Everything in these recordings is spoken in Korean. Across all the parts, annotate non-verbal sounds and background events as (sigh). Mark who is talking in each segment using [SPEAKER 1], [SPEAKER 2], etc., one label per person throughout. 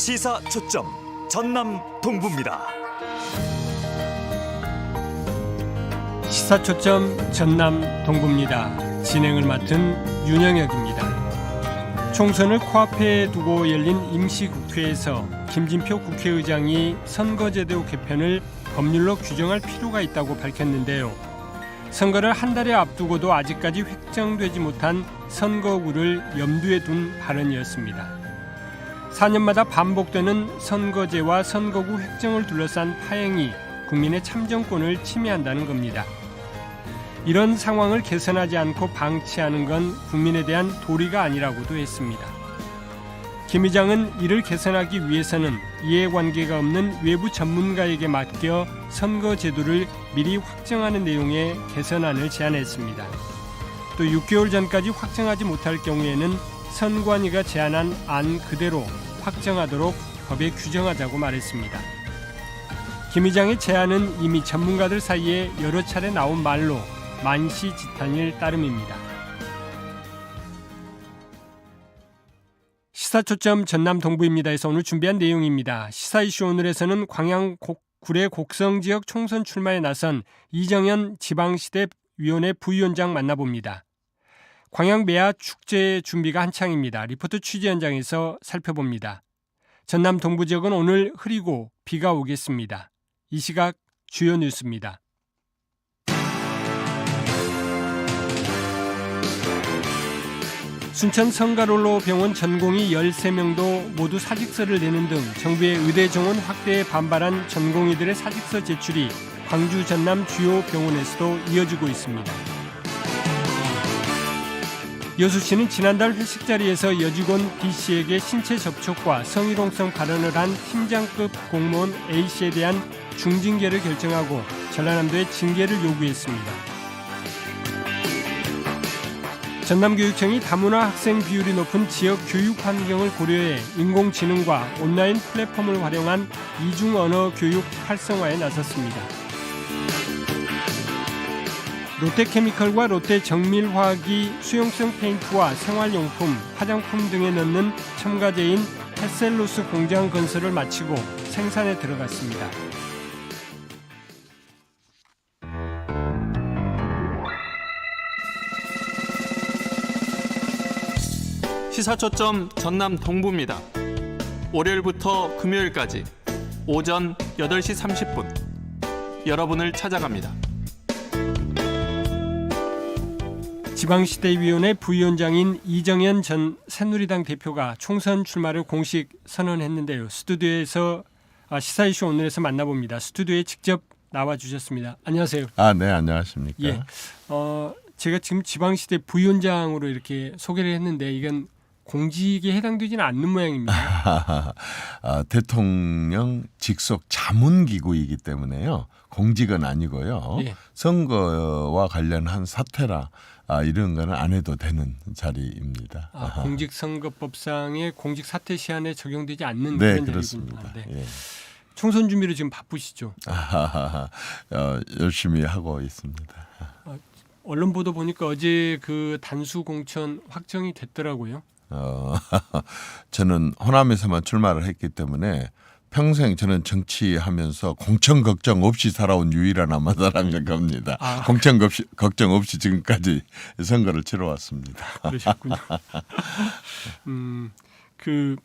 [SPEAKER 1] 시사 초점 전남 동부입니다.
[SPEAKER 2] 시사 초점 전남 동부입니다. 진행을 맡은 윤영혁입니다. 총선을 코앞에 두고 열린 임시국회에서 김진표 국회의장이 선거제도 개편을 법률로 규정할 필요가 있다고 밝혔는데요. 선거를 한 달에 앞두고도 아직까지 획정되지 못한 선거구를 염두에 둔 발언이었습니다. 4년마다 반복되는 선거제와 선거구 획정을 둘러싼 파행이 국민의 참정권을 침해한다는 겁니다. 이런 상황을 개선하지 않고 방치하는 건 국민에 대한 도리가 아니라고도 했습니다. 김 의장은 이를 개선하기 위해서는 이해관계가 없는 외부 전문가에게 맡겨 선거 제도를 미리 확정하는 내용의 개선안을 제안했습니다. 또 6개월 전까지 확정하지 못할 경우에는 선관위가 제안한 안 그대로 확정하도록 법에 규정하자고 말했습니다. 김 의장의 제안은 이미 전문가들 사이에 여러 차례 나온 말로 만시지탄일 따름입니다. 시사초점 전남 동부입니다에서 오늘 준비한 내용입니다. 시사 이슈 오늘에서는 광양 곡- 구례 곡성 지역 총선 출마에 나선 이정현 지방시대 위원회 부위원장 만나봅니다. 광양 매화 축제 준비가 한창입니다. 리포트 취재 현장에서 살펴봅니다. 전남 동부 지역은 오늘 흐리고 비가 오겠습니다. 이 시각 주요 뉴스입니다. 순천 성가롤로 병원 전공의 13명도 모두 사직서를 내는 등 정부의 의대 정원 확대에 반발한 전공의들의 사직서 제출이 광주 전남 주요 병원에서도 이어지고 있습니다. 여수 씨는 지난달 회식 자리에서 여직원 B 씨에게 신체 접촉과 성희롱성 발언을 한 팀장급 공무원 A 씨에 대한 중징계를 결정하고 전라남도에 징계를 요구했습니다. 전남교육청이 다문화 학생 비율이 높은 지역 교육 환경을 고려해 인공지능과 온라인 플랫폼을 활용한 이중 언어 교육 활성화에 나섰습니다. 롯데케미컬과 롯데정밀화학이 수용성 페인트와 생활용품, 화장품 등에 넣는 첨가제인 햇셀로스 공장 건설을 마치고 생산에 들어갔습니다.
[SPEAKER 3] 시사초점 전남 동부입니다. 월요일부터 금요일까지 오전 8시 30분 여러분을 찾아갑니다.
[SPEAKER 2] 지방시대위원회 부위원장인 이정현 전 새누리당 대표가 총선 출마를 공식 선언했는데요. 스튜디오에서 아, 시사 이슈 오늘에서 만나봅니다. 스튜디오에 직접 나와 주셨습니다. 안녕하세요.
[SPEAKER 4] 아, 네, 안녕하십니까.
[SPEAKER 2] 예. 어, 제가 지금 지방시대 부위원장으로 이렇게 소개를 했는데 이건 공직에 해당되지는 않는 모양입니다. (laughs)
[SPEAKER 4] 아, 대통령 직속 자문기구이기 때문에요. 공직은 아니고요.
[SPEAKER 2] 예.
[SPEAKER 4] 선거와 관련한 사태라 아, 이런 거는 안 해도 되는 자리입니다.
[SPEAKER 2] 아. 공직선거법상의 공직 사퇴 시한에 적용되지 않는
[SPEAKER 4] 네,
[SPEAKER 2] 그런
[SPEAKER 4] 그렇습니다.
[SPEAKER 2] 자리군요. 네.
[SPEAKER 4] 예.
[SPEAKER 2] 총선 준비로 지금 바쁘시죠.
[SPEAKER 4] 아하하하. 어, 열심히 하고 있습니다.
[SPEAKER 2] 언론 보도 보니까 어제 그 단수 공천 확정이 됐더라고요.
[SPEAKER 4] 어, (laughs) 저는 호남에서만 출마를 했기 때문에 평생 저는 정치하면서 공천 걱정 없이 살아온 유일한 아마 사람일 겁니다.
[SPEAKER 2] 아.
[SPEAKER 4] 공천 없이, 걱정 없이 지금까지 선거를 치러왔습니다.
[SPEAKER 2] 그러셨군요. (laughs) 음, 그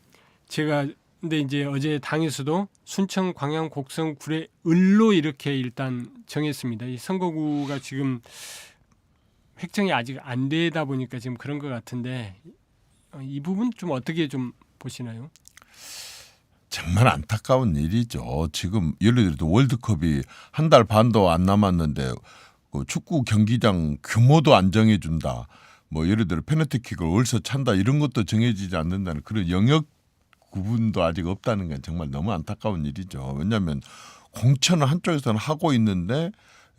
[SPEAKER 2] 제가 근데 이제 어제 당에서도 순천, 광양, 곡성, 구례, 을로 이렇게 일단 정했습니다. 이 선거구가 지금 획정이 아직 안 되다 보니까 지금 그런 것 같은데 어, 이 부분 좀 어떻게 좀 보시나요?
[SPEAKER 4] 정말 안타까운 일이죠. 지금 예를 들어도 월드컵이 한 달 반도 안 남았는데 그 축구 경기장 규모도 안 정해준다. 뭐 예를 들어 페널티킥을 어디서 찬다 이런 것도 정해지지 않는다는 그런 영역 구분도 아직 없다는 건 정말 너무 안타까운 일이죠. 왜냐하면 공천을 한쪽에서는 하고 있는데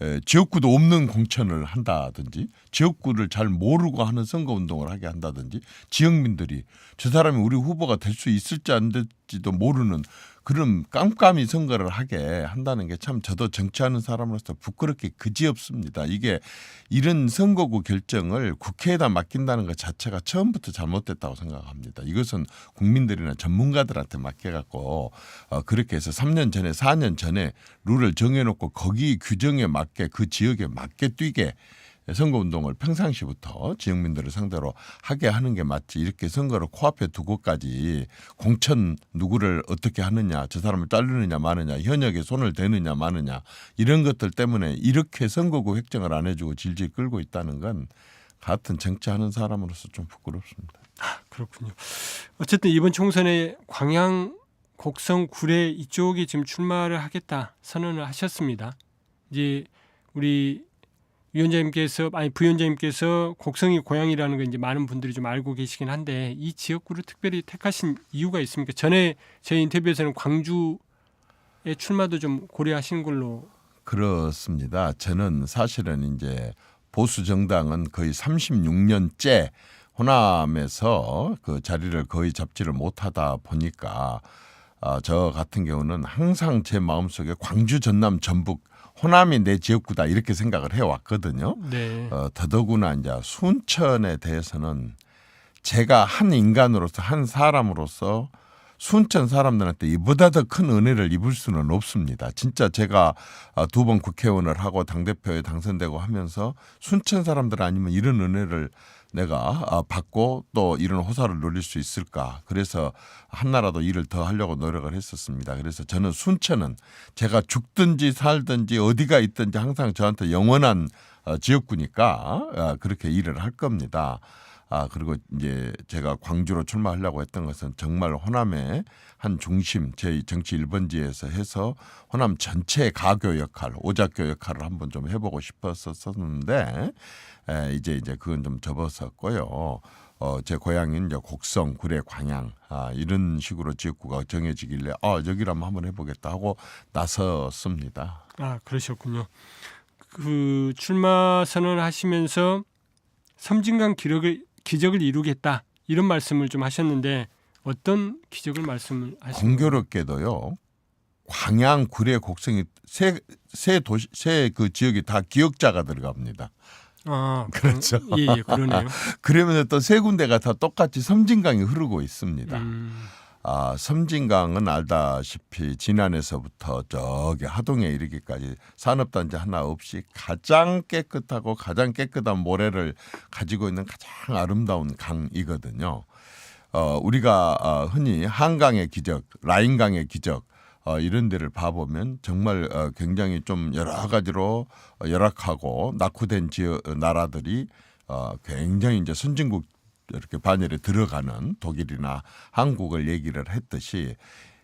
[SPEAKER 4] 에, 지역구도 없는 공천을 한다든지 지역구를 잘 모르고 하는 선거 운동을 하게 한다든지 지역민들이 저 사람이 우리 후보가 될 수 있을지 안 될 지도 모르는 그런 깜깜이 선거를 하게 한다는 게 참 저도 정치하는 사람으로서 부끄럽게 그지없습니다. 이게 이런 선거구 결정을 국회에다 맡긴다는 것 자체가 처음부터 잘못됐다고 생각합니다. 이것은 국민들이나 전문가들한테 맡겨갖고 어, 그렇게 해서 3년 전에 4년 전에 룰을 정해놓고 거기 규정에 맞게 그 지역에 맞게 뛰게 선거 운동을 평상시부터 지역민들을 상대로 하게 하는 게 맞지 이렇게 선거를 코앞에 두고까지 공천 누구를 어떻게 하느냐 저 사람을 자르느냐 마느냐 현역에 손을 대느냐 마느냐 이런 것들 때문에 이렇게 선거구 획정을 안 해주고 질질 끌고 있다는 건 같은 정치하는 사람으로서 좀 부끄럽습니다.
[SPEAKER 2] 그렇군요. 어쨌든 이번 총선에 광양, 곡성, 구례 이쪽이 지금 출마를 하겠다 선언을 하셨습니다. 이제 우리 위원장님께서 아니 부위원장님께서 곡성이 고향이라는 거 이제 많은 분들이 좀 알고 계시긴 한데 이 지역구를 특별히 택하신 이유가 있습니까? 전에 제 인터뷰에서는 광주의 출마도 좀 고려하신 걸로
[SPEAKER 4] 그렇습니다. 저는 사실은 이제 보수 정당은 거의 36년째 호남에서 그 자리를 거의 잡지를 못하다 보니까 아, 저 같은 경우는 항상 제 마음속에 광주, 전남, 전북, 호남이 내 지역구다 이렇게 생각을 해왔거든요.
[SPEAKER 2] 네.
[SPEAKER 4] 어, 더더구나 이제 순천에 대해서는 제가 한 인간으로서 한 사람으로서 순천 사람들한테 이보다 더 큰 은혜를 입을 수는 없습니다. 진짜 제가 어, 두번 국회의원을 하고 당대표에 당선되고 하면서 순천 사람들 아니면 이런 은혜를 내가 아, 받고 또 이런 호사를 누릴 수 있을까. 그래서 한나라도 일을 더 하려고 노력을 했었습니다. 그래서 저는 순천은 제가 죽든지 살든지 어디가 있든지 항상 저한테 영원한 어, 지역구니까 어, 그렇게 일을 할 겁니다. 아 그리고 이제 제가 광주로 출마하려고 했던 것은 정말 호남의 한 중심 제 정치 1번지에서 해서 호남 전체의 가교 역할, 오작교 역할을 한번 좀 해보고 싶었었는데 에, 이제 이제 그건 좀 접었었고요. 어, 제 고향인 이제 곡성, 구례, 광양 아, 이런 식으로 지역구가 정해지길래 아 여기라면 한번 해보겠다 하고 나섰습니다.
[SPEAKER 2] 아 그러셨군요. 그 출마 선언하시면서 섬진강 기록을 기적을 이루겠다 이런 말씀을 좀 하셨는데 어떤 기적을 말씀을 하신
[SPEAKER 4] 공교롭게도요. 광양, 구례, 곡성이 세세 도시 세그 지역이 다 기역자가 들어갑니다.
[SPEAKER 2] 아
[SPEAKER 4] 그렇죠.
[SPEAKER 2] 그, 예, 예 그러네요. (laughs)
[SPEAKER 4] 그러면 또 세 군데가 다 똑같이 섬진강이 흐르고 있습니다.
[SPEAKER 2] 음,
[SPEAKER 4] 아, 섬진강은 알다시피 지난해서부터 저기 하동에 이르기까지 산업단지 하나 없이 가장 깨끗하고 가장 깨끗한 모래를 가지고 있는 가장 아름다운 강이거든요. 어, 우리가 어, 흔히 한강의 기적, 라인강의 기적 어, 이런 데를 봐보면 정말 어, 굉장히 좀 여러 가지로 어, 열악하고 낙후된 지역 나라들이 어, 굉장히 이제 선진국 이렇게 반열에 들어가는 독일이나 한국을 얘기를 했듯이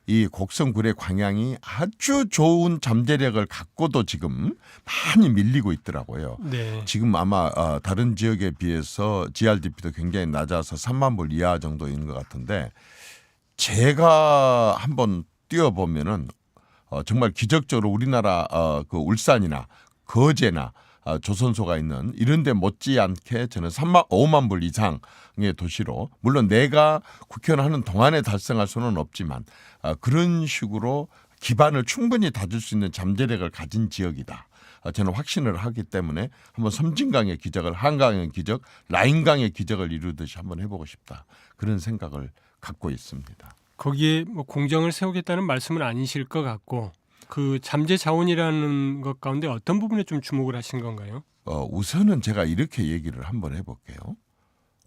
[SPEAKER 4] 이 곡성구례 광양이 아주 좋은 잠재력을 갖고도 지금 많이 밀리고 있더라고요.
[SPEAKER 2] 네.
[SPEAKER 4] 지금 아마 어, 다른 지역에 비해서 GRDP도 굉장히 낮아서 3만 불 이하 정도인 것 같은데 제가 한번 뛰어보면은 어, 정말 기적적으로 우리나라 어, 그 울산이나 거제나 어, 조선소가 있는 이런데 못지않게 저는 3만 5만 불 이상의 도시로 물론 내가 국회의원 하는 동안에 달성할 수는 없지만 어, 그런 식으로 기반을 충분히 다질 수 있는 잠재력을 가진 지역이다. 어, 저는 확신을 하기 때문에 한번 섬진강의 기적을 한강의 기적, 라인강의 기적을 이루듯이 한번 해보고 싶다. 그런 생각을 갖고 있습니다.
[SPEAKER 2] 거기에 뭐 공정을 세우겠다는 말씀은 아니실 것 같고 그 잠재 자원이라는 것 가운데 어떤 부분에 좀 주목을 하신 건가요?
[SPEAKER 4] 어, 우선은 제가 이렇게 얘기를 한번 해볼게요.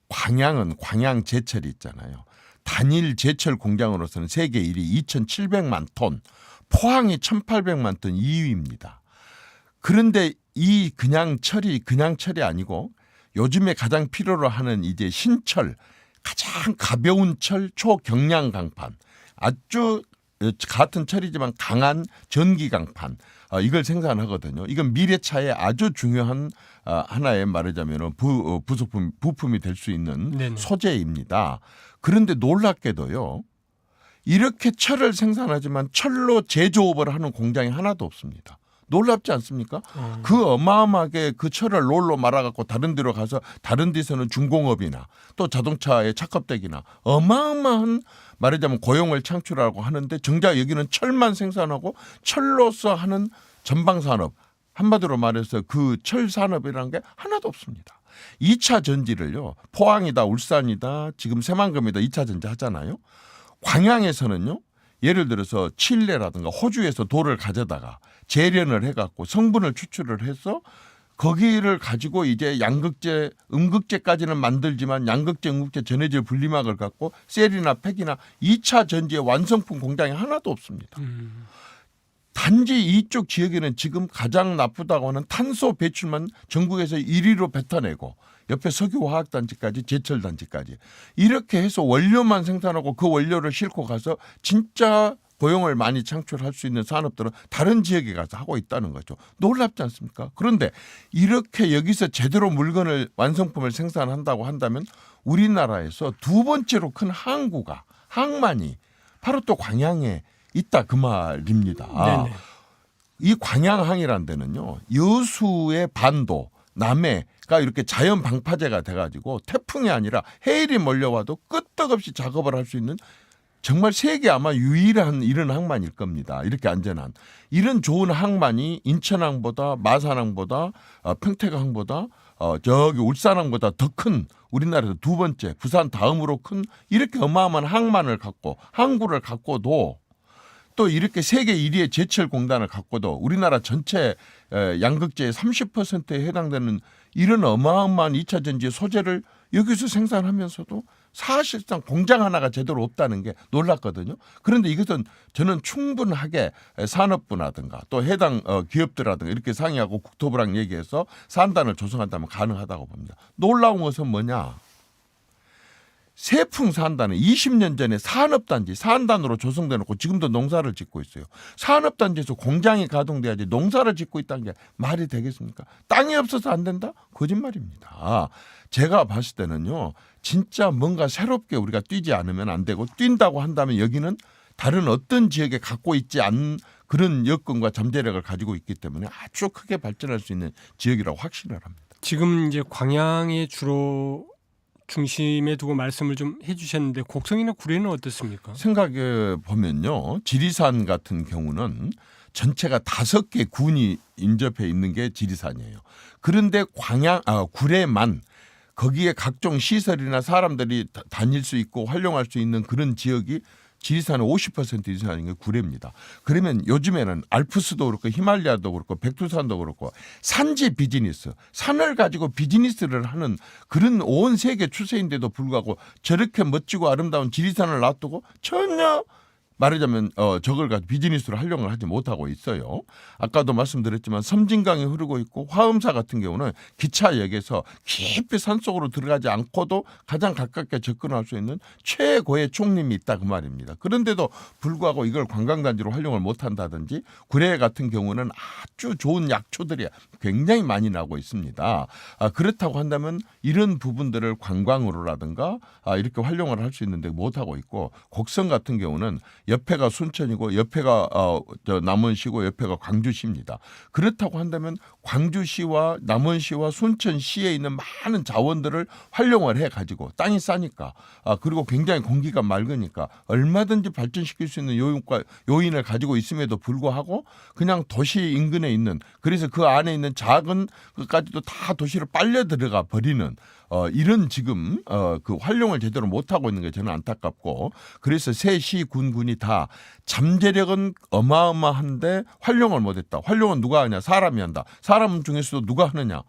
[SPEAKER 4] 광양은 광양 제철이 있잖아요. 단일 제철 공장으로서는 세계 1위 2,700만 톤, 포항이 1,800만 톤 2위입니다. 그런데 이 그냥 철이 그냥 철이 아니고 요즘에 가장 필요로 하는 이제 신철, 가장 가벼운 철 초경량 강판, 아주 같은 철이지만 강한 전기 강판 어, 이걸 생산하거든요. 이건 미래차에 아주 중요한 어, 하나의 말하자면 부, 어, 부속품 부품이 될 수 있는
[SPEAKER 2] 네네.
[SPEAKER 4] 소재입니다. 그런데 놀랍게도요. 이렇게 철을 생산하지만 철로 제조업을 하는 공장이 하나도 없습니다. 놀랍지 않습니까?
[SPEAKER 2] 어.
[SPEAKER 4] 그 어마어마하게 그 철을 롤로 말아갖고 다른 데로 가서 다른 데서는 중공업이나 또 자동차의 착업대기나 어마어마한 말하자면 고용을 창출하고 하는데 정작 여기는 철만 생산하고 철로서 하는 전방산업 한마디로 말해서 그 철 산업이라는 게 하나도 없습니다. 2차 전지를요. 포항이다 울산이다 지금 새만금이다 2차 전지 하잖아요. 광양에서는요. 예를 들어서 칠레라든가 호주에서 돌을 가져다가 재련을 해갖고 성분을 추출을 해서 거기를 가지고 이제 양극재, 음극재까지는 만들지만 양극재, 음극재 전해질 분리막을 갖고 셀이나 팩이나 2차 전지의 완성품 공장이 하나도 없습니다.
[SPEAKER 2] 음.
[SPEAKER 4] 단지 이쪽 지역에는 지금 가장 나쁘다고 하는 탄소 배출만 전국에서 1위로 뱉어내고 옆에 석유화학단지까지 제철단지까지 이렇게 해서 원료만 생산하고 그 원료를 싣고 가서 진짜 고용을 많이 창출할 수 있는 산업들은 다른 지역에 가서 하고 있다는 거죠. 놀랍지 않습니까? 그런데 이렇게 여기서 제대로 물건을 완성품을 생산한다고 한다면 우리나라에서 두 번째로 큰 항구가 항만이 바로 또 광양에 있다 그 말입니다.
[SPEAKER 2] 네네.
[SPEAKER 4] 이 광양항이라는 데는요 여수의 반도 남해가 이렇게 자연 방파제가 돼가지고 태풍이 아니라 해일이 몰려와도 끄떡없이 작업을 할 수 있는 정말 세계 아마 유일한 이런 항만일 겁니다. 이렇게 안전한 이런 좋은 항만이 인천항보다 마산항보다 어, 평택항보다 어, 저기 울산항보다 더 큰 우리나라에서 두 번째 부산 다음으로 큰 이렇게 어마어마한 항만을 갖고 항구를 갖고도 또 이렇게 세계 1위의 제철 공단을 갖고도 우리나라 전체 에, 양극재의 30%에 해당되는 이런 어마어마한 2차 전지의 소재를 여기서 생산하면서도 사실상 공장 하나가 제대로 없다는 게 놀랐거든요. 그런데 이것은 저는 충분하게 산업부라든가 또 해당 어, 기업들라든가 이렇게 상의하고 국토부랑 얘기해서 산단을 조성한다면 가능하다고 봅니다. 놀라운 것은 뭐냐? 세풍 산단은 20년 전에 산업단지 산단으로 조성돼 놓고 지금도 농사를 짓고 있어요. 산업단지에서 공장이 가동돼야지 농사를 짓고 있다는 게 말이 되겠습니까? 땅이 없어서 안 된다? 거짓말입니다. 제가 봤을 때는요. 진짜 뭔가 새롭게 우리가 뛰지 않으면 안 되고 뛴다고 한다면 여기는 다른 어떤 지역에 갖고 있지 않은 그런 여건과 잠재력을 가지고 있기 때문에 아주 크게 발전할 수 있는 지역이라고 확신을 합니다.
[SPEAKER 2] 지금 이제 광양에 주로 중심에 두고 말씀을 좀 해주셨는데 곡성이나 구례는 어떻습니까?
[SPEAKER 4] 생각해 보면요. 지리산 같은 경우는 전체가 다섯 개 군이 인접해 있는 게 지리산이에요. 그런데 광양 아 구례만 거기에 각종 시설이나 사람들이 다- 다닐 수 있고 활용할 수 있는 그런 지역이 지리산의 50% 이상인 게 구례입니다. 그러면 요즘에는 알프스도 그렇고 히말라야도 그렇고 백두산도 그렇고 산지 비즈니스, 산을 가지고 비즈니스를 하는 그런 온 세계 추세인데도 불구하고 저렇게 멋지고 아름다운 지리산을 놔두고 전혀 말하자면 어 저걸 가지고 비즈니스로 활용을 하지 못하고 있어요. 아까도 말씀드렸지만 섬진강이 흐르고 있고 화엄사 같은 경우는 기차역에서 깊이 산속으로 들어가지 않고도 가장 가깝게 접근할 수 있는 최고의 총림이 있다 그 말입니다. 그런데도 불구하고 이걸 관광단지로 활용을 못한다든지 구례 같은 경우는 아주 좋은 약초들이 굉장히 많이 나고 있습니다. 아, 그렇다고 한다면 이런 부분들을 관광으로라든가 아, 이렇게 활용을 할 수 있는데 못하고 있고 곡성 같은 경우는 옆에가 순천이고 옆에가 어, 저 남원시고 옆에가 광주시입니다. 그렇다고 한다면 광주시와 남원시와 순천시에 있는 많은 자원들을 활용을 해 가지고 땅이 싸니까 아, 그리고 굉장히 공기가 맑으니까 얼마든지 발전시킬 수 있는 요인과 요인을 가지고 있음에도 불구하고 그냥 도시 인근에 있는 그래서 그 안에 있는 작은 것까지도 다 도시로 빨려 들어가 버리는 어, 이런 지금 어, 그 활용을 제대로 못 하고 있는 게 저는 안타깝고 그래서 세 시 군군이 다 잠재력은 어마어마한데 활용을 못했다. 활용은 누가 하냐? 사람이 한다. 사람 중에서도 누가 하느냐?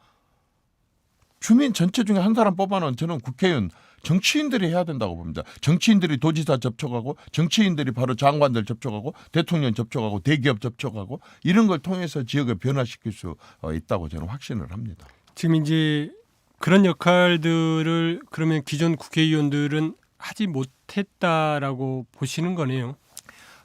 [SPEAKER 4] 주민 전체 중에 한 사람 뽑아놓은 저는 국회의원 정치인들이 해야 된다고 봅니다. 정치인들이 도지사 접촉하고 정치인들이 바로 장관들 접촉하고 대통령 접촉하고 대기업 접촉하고 이런 걸 통해서 지역을 변화시킬 수 어, 있다고 저는 확신을 합니다.
[SPEAKER 2] 지금 이제 그런 역할들을 그러면 기존 국회의원들은 하지 못했다라고 보시는 거네요.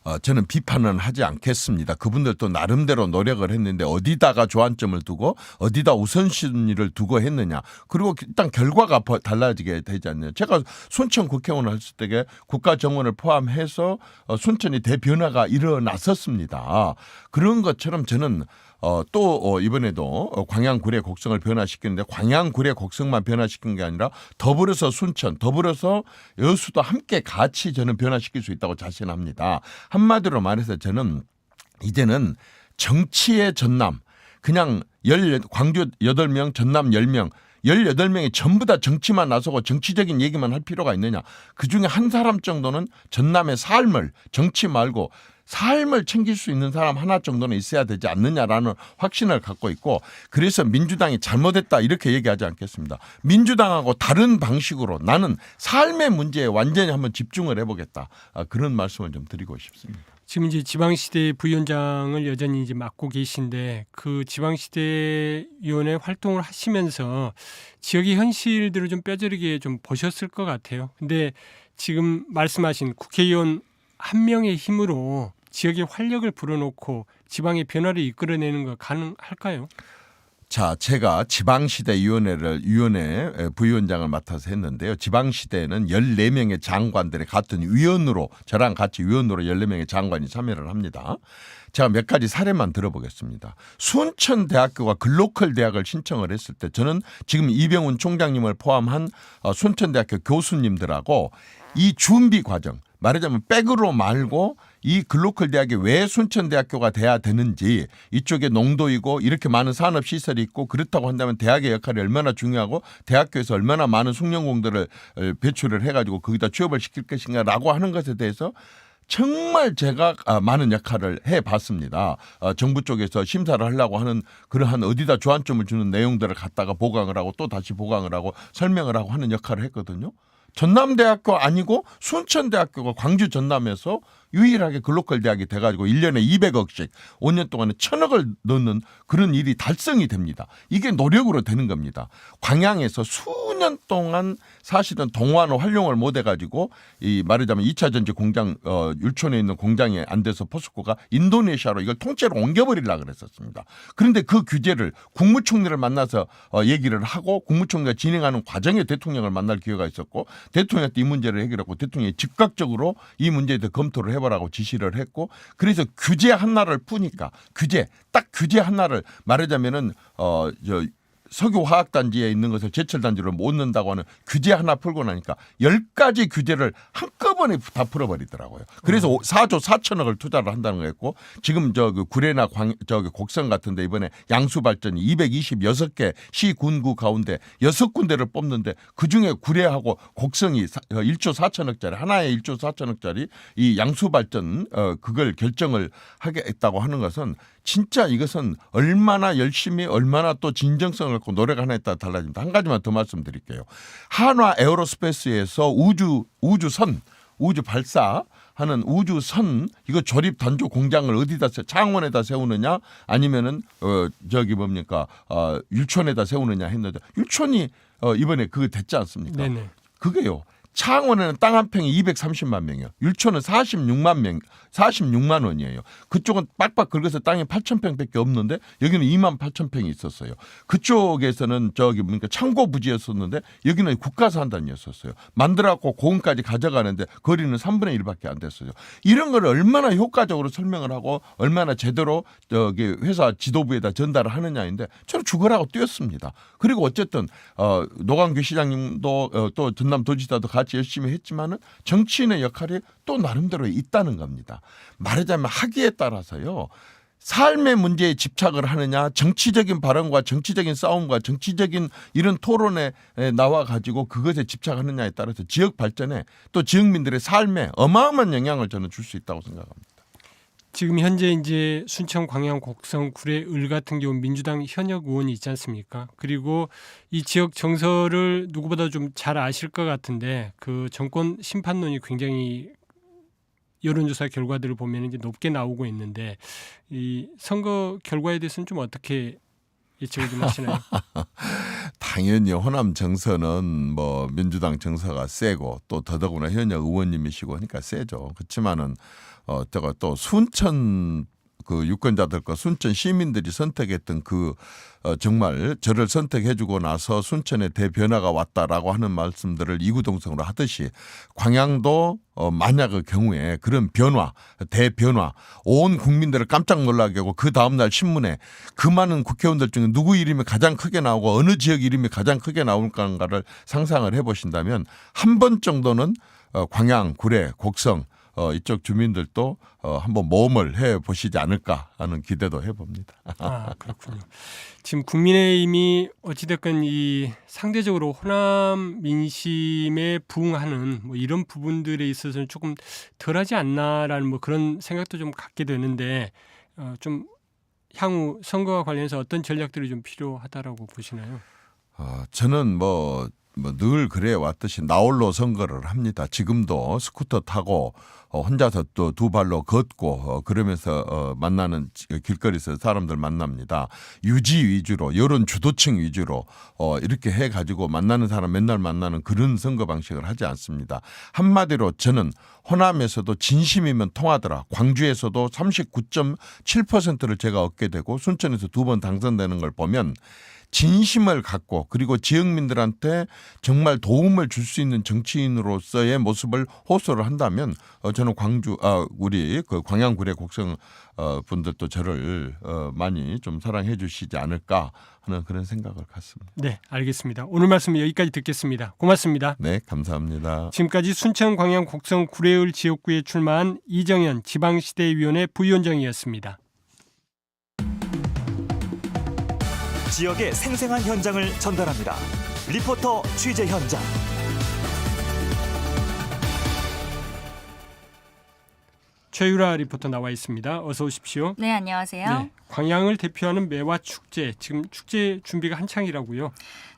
[SPEAKER 4] 어, 저는 비판은 하지 않겠습니다. 그분들도 나름대로 노력을 했는데 어디다가 조안점을 두고 어디다 우선순위를 두고 했느냐. 그리고 일단 결과가 버- 달라지게 되지 않느냐. 제가 순천 국회의원을 했을 때에 국가 정원을 포함해서 어, 순천이 대변화가 일어났었습니다. 그런 것처럼 저는 어, 또 어, 이번에도 어, 광양구례 곡성을 변화시키는데 광양구례 곡성만 변화시킨 게 아니라 더불어서 순천, 더불어서 여수도 함께 같이 저는 변화시킬 수 있다고 자신합니다. 한마디로 말해서 저는 이제는 정치의 전남 그냥 열 광주 8명 전남 10명 18명이 전부 다 정치만 나서고 정치적인 얘기만 할 필요가 있느냐. 그 중에 한 사람 정도는 전남의 삶을 정치 말고 삶을 챙길 수 있는 사람 하나 정도는 있어야 되지 않느냐라는 확신을 갖고 있고 그래서 민주당이 잘못했다 이렇게 얘기하지 않겠습니다. 민주당하고 다른 방식으로 나는 삶의 문제에 완전히 한번 집중을 해보겠다. 아, 그런 말씀을 좀 드리고 싶습니다.
[SPEAKER 2] 지금 이제 지방시대 부위원장을 여전히 이제 맡고 계신데 그 지방시대 위원회 활동을 하시면서 지역의 현실들을 좀 뼈저리게 좀 보셨을 것 같아요. 근데 지금 말씀하신 국회의원 한 명의 힘으로 지역의 활력을 불어넣고 지방의 변화를 이끌어내는 거 가능할까요?
[SPEAKER 4] 자, 제가 지방시대 위원회를 위원회 부위원장을 맡아서 했는데요. 지방시대에는 14명의 장관들의 같은 위원으로 저랑 같이 위원으로 14명의 장관이 참여를 합니다. 제가 몇 가지 사례만 들어보겠습니다. 순천대학교가 글로컬 대학을 신청을 했을 때 저는 지금 이병훈 총장님을 포함한 어, 순천대학교 교수님들하고 이 준비 과정 말하자면 백으로 말고 이 글로컬 대학이 왜 순천대학교가 돼야 되는지 이쪽에 농도이고 이렇게 많은 산업 시설이 있고 그렇다고 한다면 대학의 역할이 얼마나 중요하고 대학교에서 얼마나 많은 숙련공들을 어, 배출을 해가지고 거기다 취업을 시킬 것인가라고 하는 것에 대해서 정말 제가 아, 많은 역할을 해봤습니다. 어, 정부 쪽에서 심사를 하려고 하는 그러한 어디다 주안점을 주는 내용들을 갖다가 보강을 하고 또 다시 보강을 하고 설명을 하고 하는 역할을 했거든요. 전남대학교 아니고 순천대학교가 광주 전남에서 유일하게 글로컬 대학이 돼가지고 1년에 200억씩 5년 동안에 천억을 넣는 그런 일이 달성이 됩니다. 이게 노력으로 되는 겁니다. 광양에서 수년 동안 사실은 동환을 활용을 못 해가지고 이 말하자면 2차 전지 공장 어, 율촌에 있는 공장에 안 돼서 포스코가 인도네시아로 이걸 통째로 옮겨버리려고 그랬었습니다. 그런데 그 규제를 국무총리를 만나서 어, 얘기를 하고 국무총리가 진행하는 과정에 대통령을 만날 기회가 있었고 대통령 한테 이 문제를 해결하고 대통령이 즉각적으로 이 문제에 대해 검토를 해 보라고 지시를 했고 그래서 규제 하나를 푸니까 규제 딱 규제 하나를 말하자면은 어저 석유화학단지에 있는 것을 제철단지로 못 넣는다고 하는 규제 하나 풀고 나니까 열 가지 규제를 한꺼번에 다 풀어버리더라고요. 그래서 오 4조 4천억을 투자를 한다는 거였고 지금 저 그 구례나 광 저기 곡성 같은데 이번에 양수발전이 226개 시 군 구 가운데 여섯 군데를 뽑는데 그 중에 구례하고 곡성이 사- 어, 1조 4천억짜리 하나에 1조 4천억짜리 이 양수발전 어 그걸 결정을 하겠다고 하는 것은 진짜 이것은 얼마나 열심히 얼마나 또 진정성을 갖고 노력하냐에 따라 달라집니다. 한 가지만 더 말씀드릴게요. 한화 에어로스페이스에서 우주 우주선 우주 발사 하는 우주선 이거 조립 단조 공장을 어디다 세 창원에다 세우느냐 아니면은 어 저기 뭡니까 어 율촌에다 세우느냐 했는데 율촌이 어 이번에 그거 됐지 않습니까?
[SPEAKER 2] 네네.
[SPEAKER 4] 그게요. 창원에는 땅 한 평이 230만 명이요. 율촌은 46만 명, 46만 원이에요. 그쪽은 빡빡 긁어서 땅이 8천 평밖에 없는데 여기는 2만 8천 평이 있었어요. 그쪽에서는 저기 뭡니까 창고 부지였었는데 여기는 국가산단이었었어요. 만들어갖고 고흥까지 가져가는데 거리는 3분의 1밖에 안 됐어요. 이런 걸 얼마나 효과적으로 설명을 하고 얼마나 제대로 저기 회사 지도부에다 전달을 하느냐인데 저는 죽어라고 뛰었습니다. 그리고 어쨌든 어 노광규 시장님도 어, 또 전남 도지사도 같이 열심히 했지만은 정치인의 역할이 또 나름대로 있다는 겁니다. 말하자면 하기에 따라서요. 삶의 문제에 집착을 하느냐, 정치적인 발언과 정치적인 싸움과 정치적인 이런 토론에 에, 나와 가지고 그것에 집착하느냐에 따라서 지역 발전에 또 지역민들의 삶에 어마어마한 영향을 저는 줄 수 있다고 생각합니다.
[SPEAKER 2] 지금 현재 이제 순천, 광양, 곡성, 구례, 을 같은 경우 민주당 현역 의원이 있지 않습니까? 그리고 이 지역 정서를 누구보다 좀 잘 아실 것 같은데 그 정권 심판론이 굉장히 여론조사 결과들을 보면 이제 높게 나오고 있는데 이 선거 결과에 대해서는 좀 어떻게 예측을 좀 하시나요? (laughs)
[SPEAKER 4] 당연히 호남 정서는 뭐 민주당 정서가 세고 또 더더구나 현역 의원님이시고 하니까 세죠. 그렇지만은 어 제가 또 순천 그 유권자들과 순천 시민들이 선택했던 그 어, 정말 저를 선택해주고 나서 순천에 대변화가 왔다라고 하는 말씀들을 이구동성으로 하듯이 광양도 어, 만약의 경우에 그런 변화, 대변화, 온 국민들을 깜짝 놀라게 하고 그 다음날 신문에 그 많은 국회의원들 중에 누구 이름이 가장 크게 나오고 어느 지역 이름이 가장 크게 나올까를 상상을 해보신다면 한 번 정도는 어, 광양, 구례, 곡성 어, 이쪽 주민들도 어, 한번 모험을 해 보시지 않을까 하는 기대도 해봅니다.
[SPEAKER 2] 아 그렇군요. 지금 국민의힘이 어찌됐건 이 상대적으로 호남 민심에 부응하는 뭐 이런 부분들에 있어서는 조금 덜하지 않나라는 뭐 그런 생각도 좀 갖게 되는데 어, 좀 향후 선거와 관련해서 어떤 전략들이 좀 필요하다라고 보시나요?
[SPEAKER 4] 어, 저는 뭐, 뭐 늘 그래 왔듯이 나홀로 선거를 합니다. 지금도 스쿠터 타고 어, 혼자서 또 두 발로 걷고 어, 그러면서 어, 만나는 지- 길거리에서 사람들 만납니다. 유지 위주로 여론 주도층 위주로 어, 이렇게 해 가지고 만나는 사람 맨날 만나는 그런 선거 방식을 하지 않습니다. 한마디로 저는 호남에서도 진심이면 통하더라. 광주에서도 39.7%를 제가 얻게 되고 순천에서 두 번 당선되는 걸 보면 진심을 갖고 그리고 지역민들한테 정말 도움을 줄 수 있는 정치인으로서의 모습을 호소를 한다면 어, 저는 광주 아 우리 그 광양구례 곡성 어, 분들도 저를 어, 많이 좀 사랑해 주시지 않을까 하는 그런 생각을 갖습니다.
[SPEAKER 2] 네, 알겠습니다. 오늘 말씀 여기까지 듣겠습니다. 고맙습니다.
[SPEAKER 4] 네, 감사합니다.
[SPEAKER 2] 지금까지 순천 광양 곡성 구례을 지역구에 출마한 이정현 지방시대위원회 부위원장이었습니다.
[SPEAKER 1] 지역의 생생한 현장을 전달합니다. 리포터 취재 현장.
[SPEAKER 2] 최유라 리포터 나와 있습니다. 어서 오십시오.
[SPEAKER 5] 네, 안녕하세요.
[SPEAKER 2] 네, 광양을 대표하는 매화 축제 지금 축제 준비가 한창이라고요.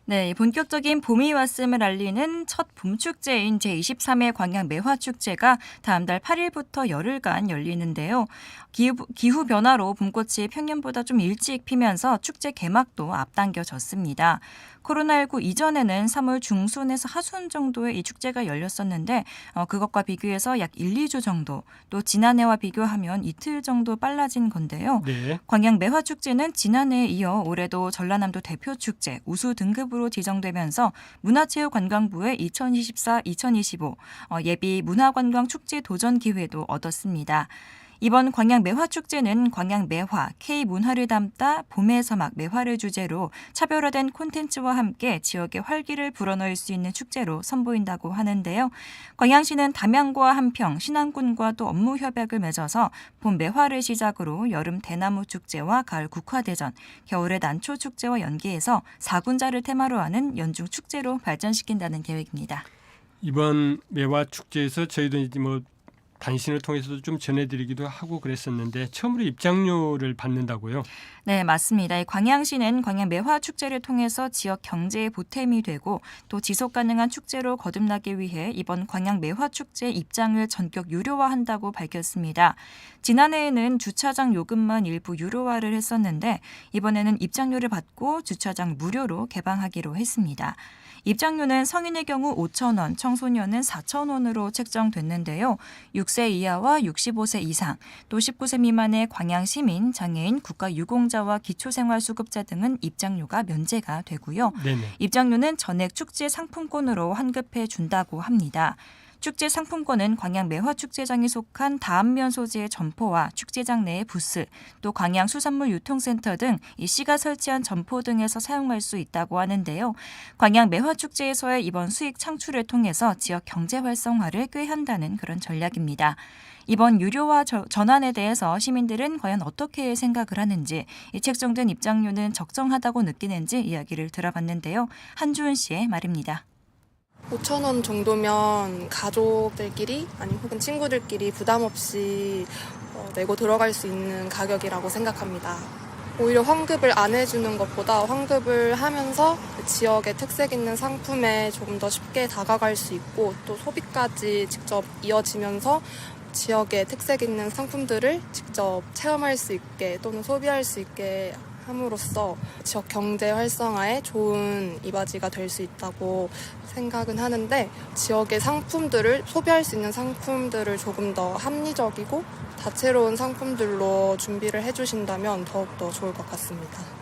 [SPEAKER 5] 네, 본격적인 봄이 왔음을 알리는 첫 봄축제인 제23회 광양 매화축제가 다음 달 8일부터 열흘간 열리는데요. 기후, 기후 변화로 봄꽃이 평년보다 좀 일찍 피면서 축제 개막도 앞당겨졌습니다. 코로나19 이전에는 3월 중순에서 하순 정도에 이 축제가 열렸었는데 어, 그것과 비교해서 약 1, 2주 정도 또 지난해와 비교하면 이틀 정도 빨라진 건데요.
[SPEAKER 2] 네.
[SPEAKER 5] 광양 매화축제는 지난해에 이어 올해도 전라남도 대표 축제 우수 등급으로 지정되면서 문화체육관광부의 2024-2025 어, 예비 문화관광 축제 도전 기회도 얻었습니다. 이번 광양 매화 축제는 광양 매화, K 문화를 담다 봄의 서막 매화를 주제로 차별화된 콘텐츠와 함께 지역의 활기를 불어넣을 수 있는 축제로 선보인다고 하는데요. 광양시는 담양과 한평, 신안군과 또 업무 협약을 맺어서 봄 매화를 시작으로 여름 대나무 축제와 가을 국화대전, 겨울의 난초 축제와 연계해서 사군자를 테마로 하는 연중 축제로 발전시킨다는 계획입니다.
[SPEAKER 2] 이번 매화 축제에서 저희도 이제 뭐 단신을 통해서도 좀 전해드리기도 하고 그랬었는데 처음으로 입장료를 받는다고요.
[SPEAKER 5] 네, 맞습니다. 이 광양시는 광양 매화 축제를 통해서 지역 경제의 보탬이 되고 또 지속 가능한 축제로 거듭나기 위해 이번 광양 매화 축제 입장을 전격 유료화한다고 밝혔습니다. 지난해에는 주차장 요금만 일부 유료화를 했었는데 이번에는 입장료를 받고 주차장 무료로 개방하기로 했습니다. 입장료는 성인의 경우 5천 원, 청소년은 4천 원으로 책정됐는데요. 6세 이하와 65세 이상, 또 19세 미만의 광양 시민, 장애인, 국가 유공자와 기초생활수급자 등은 입장료가 면제가 되고요.
[SPEAKER 2] 네네.
[SPEAKER 5] 입장료는 전액 축제 상품권으로 환급해 준다고 합니다. 축제 상품권은 광양 매화축제장에 속한 다안면 소재의 점포와 축제장 내의 부스, 또 광양 수산물 유통센터 등 이 시가 설치한 점포 등에서 사용할 수 있다고 하는데요. 광양 매화축제에서의 이번 수익 창출을 통해서 지역 경제 활성화를 꾀한다는 그런 전략입니다. 이번 유료화 저- 전환에 대해서 시민들은 과연 어떻게 생각을 하는지, 이 책정된 입장료는 적정하다고 느끼는지 이야기를 들어봤는데요. 한주은 씨의 말입니다.
[SPEAKER 6] 5천 원 정도면 가족들끼리 아니 혹은 친구들끼리 부담 없이 어, 내고 들어갈 수 있는 가격이라고 생각합니다. 오히려 환급을 안 해주는 것보다 환급을 하면서 그 지역의 특색 있는 상품에 조금 더 쉽게 다가갈 수 있고 또 소비까지 직접 이어지면서 지역의 특색 있는 상품들을 직접 체험할 수 있게 또는 소비할 수 있게 함으로써 지역 경제 활성화에 좋은 이바지가 될 수 있다고 생각은 하는데 지역의 상품들을 소비할 수 있는 상품들을 조금 더 합리적이고 다채로운 상품들로 준비를 해주신다면 더욱더 좋을 것 같습니다.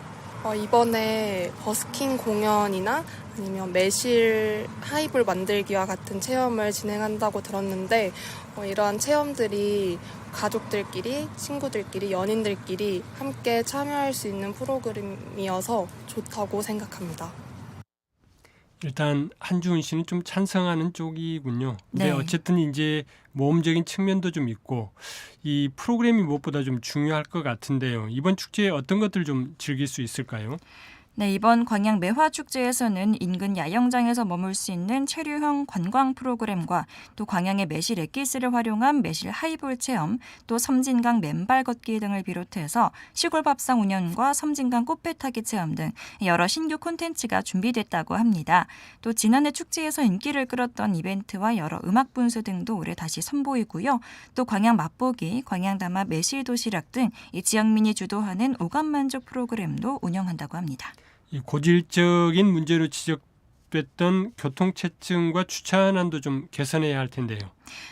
[SPEAKER 6] 어, 이번에 버스킹 공연이나 아니면 매실 하이볼 만들기와 같은 체험을 진행한다고 들었는데 어, 이러한 체험들이 가족들끼리, 친구들끼리, 연인들끼리 함께 참여할 수 있는 프로그램이어서 좋다고 생각합니다.
[SPEAKER 2] 일단 한주은 씨는 좀 찬성하는 쪽이군요. 근데
[SPEAKER 5] 네.
[SPEAKER 2] 어쨌든 이제 모험적인 측면도 좀 있고 이 프로그램이 무엇보다 좀 중요할 것 같은데요. 이번 축제에 어떤 것들 좀 즐길 수 있을까요?
[SPEAKER 5] 네, 이번 광양 매화 축제에서는 인근 야영장에서 머물 수 있는 체류형 관광 프로그램과 또 광양의 매실 엑기스를 활용한 매실 하이볼 체험, 또 섬진강 맨발 걷기 등을 비롯해서 시골 밥상 운영과 섬진강 꽃배 타기 체험 등 여러 신규 콘텐츠가 준비됐다고 합니다. 또 지난해 축제에서 인기를 끌었던 이벤트와 여러 음악 분수 등도 올해 다시 선보이고요. 또 광양 맛보기, 광양 담화 매실 도시락 등 이 지역민이 주도하는 오감 만족 프로그램도 운영한다고 합니다.
[SPEAKER 2] 이 고질적인 문제로 지적됐던 교통체증과 주차난도 좀 개선해야 할 텐데요.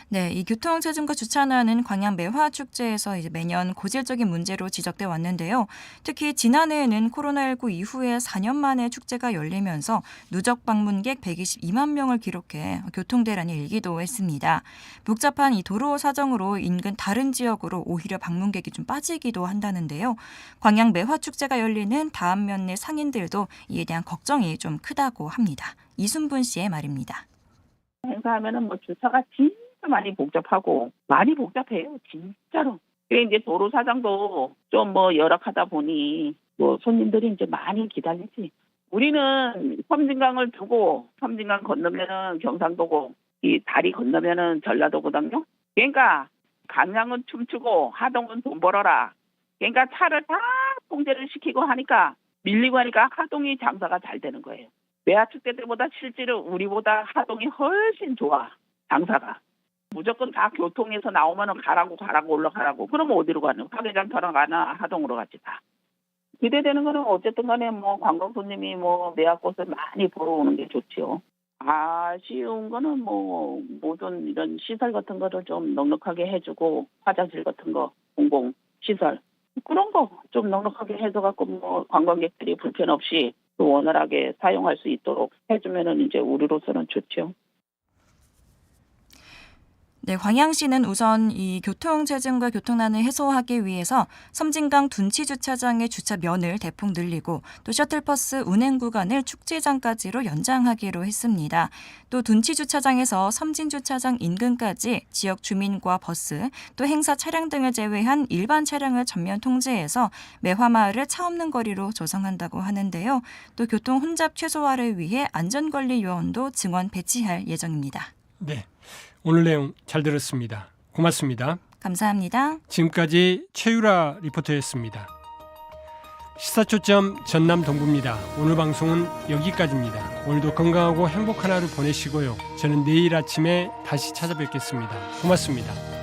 [SPEAKER 5] 네, 이 교통 체증과 주차난은 광양 매화 축제에서 이제 매년 고질적인 문제로 지적돼 왔는데요. 특히 지난해에는 코로나19 이후에 4년 만에 축제가 열리면서 누적 방문객 122만 명을 기록해 교통 대란이 일기도 했습니다. 복잡한 이 도로 사정으로 인근 다른 지역으로 오히려 방문객이 좀 빠지기도 한다는데요. 광양 매화 축제가 열리는 다음 몇내 상인들도 이에 대한 걱정이 좀 크다고 합니다. 이순분 씨의 말입니다.
[SPEAKER 7] 행사하면은 뭐 주차가 진 짜 많이 복잡하고 많이 복잡해요 진짜로. 그래 이제 도로 사정도 좀 뭐 열악하다 보니 뭐 손님들이 이제 많이 기다리지. 우리는 섬진강을 두고 섬진강 건너면은 경상도고 이 다리 건너면은 전라도거든요. 그러니까 강양은 춤추고 하동은 돈 벌어라. 그러니까 차를 다 통제를 시키고 하니까 밀리고 하니까 하동이 장사가 잘 되는 거예요. 매화 축제 때보다 실제로 우리보다 하동이 훨씬 좋아 장사가 무조건 다 교통에서 나오면은 가라고 가라고 올라가라고. 그러면 어디로 가는 화개장 터러 가나 하동으로 가지 다. 기대되는 거는 어쨌든 간에 뭐 관광 손님이 뭐 매화꽃을 많이 보러 오는 게 좋지요. 아쉬운 거는 뭐 모든 이런 시설 같은 거를 좀 넉넉하게 해주고 화장실 같은 거 공공 시설. 그런 거 좀 넉넉하게 해줘갖고 뭐 관광객들이 불편 없이 또 원활하게 사용할 수 있도록 해주면은 이제 우리로서는 좋죠.
[SPEAKER 5] 네, 광양시는 우선 이 교통 체증과 교통난을 해소하기 위해서 섬진강 둔치 주차장의 주차 면을 대폭 늘리고 또 셔틀버스 운행 구간을 축제장까지로 연장하기로 했습니다. 또 둔치 주차장에서 섬진 주차장 인근까지 지역 주민과 버스 또 행사 차량 등을 제외한 일반 차량을 전면 통제해서 매화마을을 차 없는 거리로 조성한다고 하는데요. 또 교통 혼잡 최소화를 위해 안전관리 요원도 증원 배치할 예정입니다.
[SPEAKER 2] 네. 오늘 내용 잘 들었습니다. 고맙습니다.
[SPEAKER 5] 감사합니다.
[SPEAKER 2] 지금까지 최유라 리포터였습니다. 시사초점 전남 동부입니다. 오늘 방송은 여기까지입니다. 오늘도 건강하고 행복한 하루 보내시고요. 저는 내일 아침에 다시 찾아뵙겠습니다. 고맙습니다.